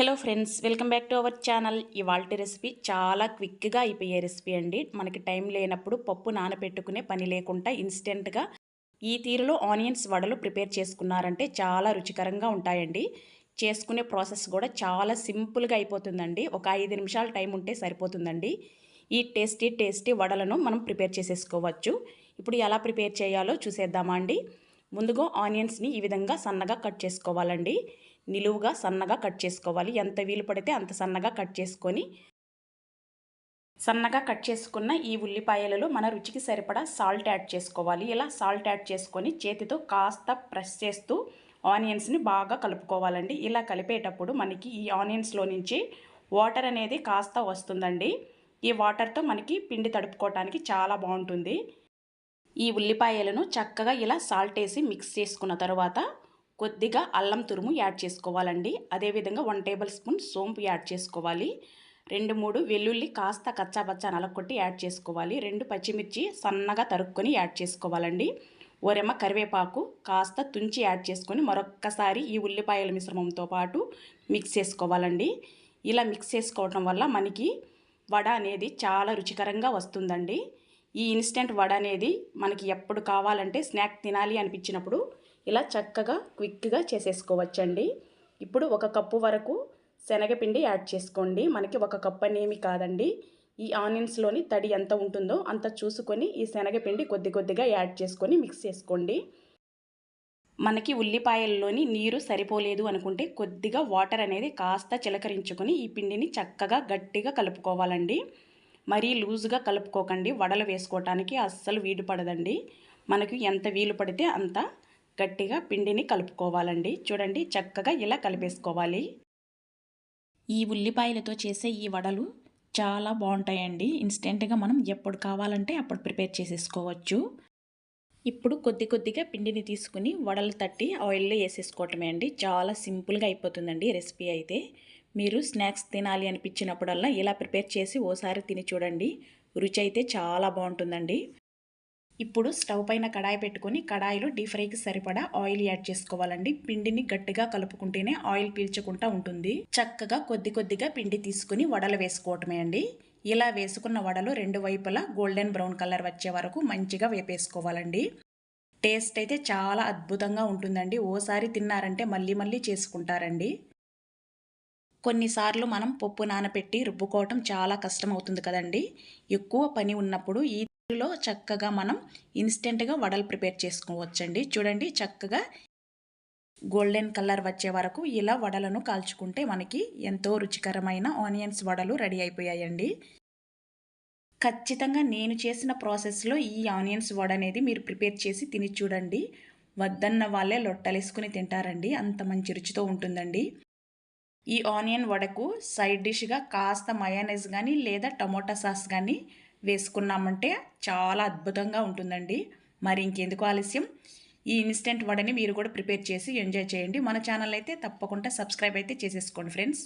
Hello friends welcome back to our channel. ఇవాళ recipe చాలా క్విక్గా అయిపోయే రెసిపీ అండి. మనకి టైం లేనప్పుడు పప్పు నానబెట్టుకునే పని లేకుండా ఇన్స్టెంట్గా ఈ తీరులో ఆనియన్స్ వడలు ప్రిపేర్ చేసుకున్నారంటే చాలా రుచికరంగా ఉంటాయండి. చేసుకునే ప్రాసెస్ కూడా చాలా సింపుల్గా అయిపోతుందండి. ఒక ఐదు నిమిషాల టైం ఉంటే సరిపోతుందండి. ఈ టేస్టీ టేస్టీ వడలను మనం ప్రిపేర్ చేసేసుకోవచ్చు. ఇప్పుడు ఎలా ప్రిపేర్ చేయాలో చూసేద్దామా అండి. ముందుగా ఆనియన్స్ని ఈ విధంగా సన్నగా కట్ చేసుకోవాలండి. నిలువుగా సన్నగా కట్ చేసుకోవాలి. ఎంత వీలు పడితే అంత సన్నగా కట్ చేసుకొని సన్నగా కట్ చేసుకున్న ఈ ఉల్లిపాయలలో మన రుచికి సరిపడా సాల్ట్ యాడ్ చేసుకోవాలి. ఇలా సాల్ట్ యాడ్ చేసుకొని చేతితో కాస్త ప్రెస్ చేస్తూ ఆనియన్స్ని బాగా కలుపుకోవాలండి. ఇలా కలిపేటప్పుడు మనకి ఈ ఆనియన్స్లో నుంచి వాటర్ అనేది కాస్త వస్తుందండి. ఈ వాటర్తో మనకి పిండి తడుపుకోవటానికి చాలా బాగుంటుంది. ఈ ఉల్లిపాయలను చక్కగా ఇలా సాల్ట్ వేసి మిక్స్ చేసుకున్న తర్వాత కొద్దిగా అల్లం తురుము యాడ్ చేసుకోవాలండి. అదేవిధంగా వన్ టేబుల్ స్పూన్ సోంపు యాడ్ చేసుకోవాలి. రెండు మూడు వెల్లుల్లి కాస్త కచ్చాపచ్చా నలకొట్టి యాడ్ చేసుకోవాలి. రెండు పచ్చిమిర్చి సన్నగా తరుక్కొని యాడ్ చేసుకోవాలండి. ఒరెమ్మ కరివేపాకు కాస్త తుంచి యాడ్ చేసుకొని మరొక్కసారి ఈ ఉల్లిపాయల మిశ్రమంతో పాటు మిక్స్ చేసుకోవాలండి. ఇలా మిక్స్ చేసుకోవటం వల్ల మనకి వడ అనేది చాలా రుచికరంగా వస్తుందండి. ఈ ఇన్స్టెంట్ వడ అనేది మనకి ఎప్పుడు కావాలంటే స్నాక్ తినాలి అనిపించినప్పుడు ఇలా చక్కగా క్విక్గా చేసేసుకోవచ్చండి. ఇప్పుడు ఒక కప్పు వరకు శనగపిండి యాడ్ చేసుకోండి. మనకి ఒక కప్పు అనేమి కాదండి. ఈ ఆనియన్స్లోని తడి ఎంత ఉంటుందో అంత చూసుకొని ఈ శనగపిండి కొద్ది కొద్దిగా యాడ్ చేసుకొని మిక్స్ చేసుకోండి. మనకి ఉల్లిపాయల్లోని నీరు సరిపోలేదు అనుకుంటే కొద్దిగా వాటర్ అనేది కాస్త చిలకరించుకొని ఈ పిండిని చక్కగా గట్టిగా కలుపుకోవాలండి. మరీ లూజుగా కలుపుకోకండి. వడలు వేసుకోవటానికి అస్సలు వీలు పడదండి. మనకు ఎంత వీలు పడితే అంత గట్టిగా పిండిని కలుపుకోవాలండి. చూడండి చక్కగా ఇలా కలిపేసుకోవాలి. ఈ ఉల్లిపాయలతో చేసే ఈ వడలు చాలా బాగుంటాయండి. ఇన్స్టెంట్గా మనం ఎప్పుడు కావాలంటే అప్పుడు ప్రిపేర్ చేసేసుకోవచ్చు. ఇప్పుడు కొద్ది కొద్దిగా పిండిని తీసుకుని వడలు తట్టి ఆయిల్లో వేసేసుకోవటమే అండి. చాలా సింపుల్గా అయిపోతుందండి రెసిపీ అయితే. మీరు స్నాక్స్ తినాలి అనిపించినప్పుడల్లా ఇలా ప్రిపేర్ చేసి ఓసారి తిని చూడండి. రుచి అయితే చాలా బాగుంటుందండి. ఇప్పుడు స్టవ్ పైన కడాయి పెట్టుకొని కడాయిలో డీప్ ఫ్రైకి సరిపడా ఆయిల్ యాడ్ చేసుకోవాలండి. పిండిని గట్టిగా కలుపుకుంటేనే ఆయిల్ పీల్చకుండా ఉంటుంది. చక్కగా కొద్ది కొద్దిగా పిండి తీసుకుని వడలు వేసుకోవటమే అండి. ఇలా వేసుకున్న వడలు రెండు వైపులా గోల్డెన్ బ్రౌన్ కలర్ వచ్చే వరకు మంచిగా వేపేసుకోవాలండి. టేస్ట్ అయితే చాలా అద్భుతంగా ఉంటుందండి. ఓసారి తిన్నారంటే మళ్ళీ మళ్ళీ చేసుకుంటారండి. కొన్నిసార్లు మనం పప్పు నానపెట్టి రుబ్బుకోవటం చాలా కష్టం అవుతుంది కదండి. ఎక్కువ పని ఉన్నప్పుడు ఈ లో చక్కగా మనం ఇన్స్టెంట్గా వడలు ప్రిపేర్ చేసుకోవచ్చండి. చూడండి చక్కగా గోల్డెన్ కలర్ వచ్చే వరకు ఇలా వడలను కాల్చుకుంటే మనకి ఎంతో రుచికరమైన ఆనియన్స్ వడలు రెడీ అయిపోయాయండి. ఖచ్చితంగా నేను చేసిన ప్రాసెస్లో ఈ ఆనియన్స్ వడ అనేది మీరు ప్రిపేర్ చేసి తిని చూడండి. వద్దన్న వాళ్ళే లొట్టలేసుకుని తింటారండి. అంత మంచి రుచితో ఉంటుందండి. ఈ ఆనియన్ వడకు సైడ్ డిష్గా కాస్త మయానైజ్ కానీ లేదా టమోటా సాస్ కానీ వేసుకున్నామంటే చాలా అద్భుతంగా ఉంటుందండి. మరి ఇంకెందుకు ఆలస్యం? ఈ ఇన్స్టెంట్ వడని మీరు కూడా ప్రిపేర్ చేసి ఎంజాయ్ చేయండి. మన ఛానల్ అయితే తప్పకుండా సబ్స్క్రైబ్ అయితే చేసేసుకోండి ఫ్రెండ్స్.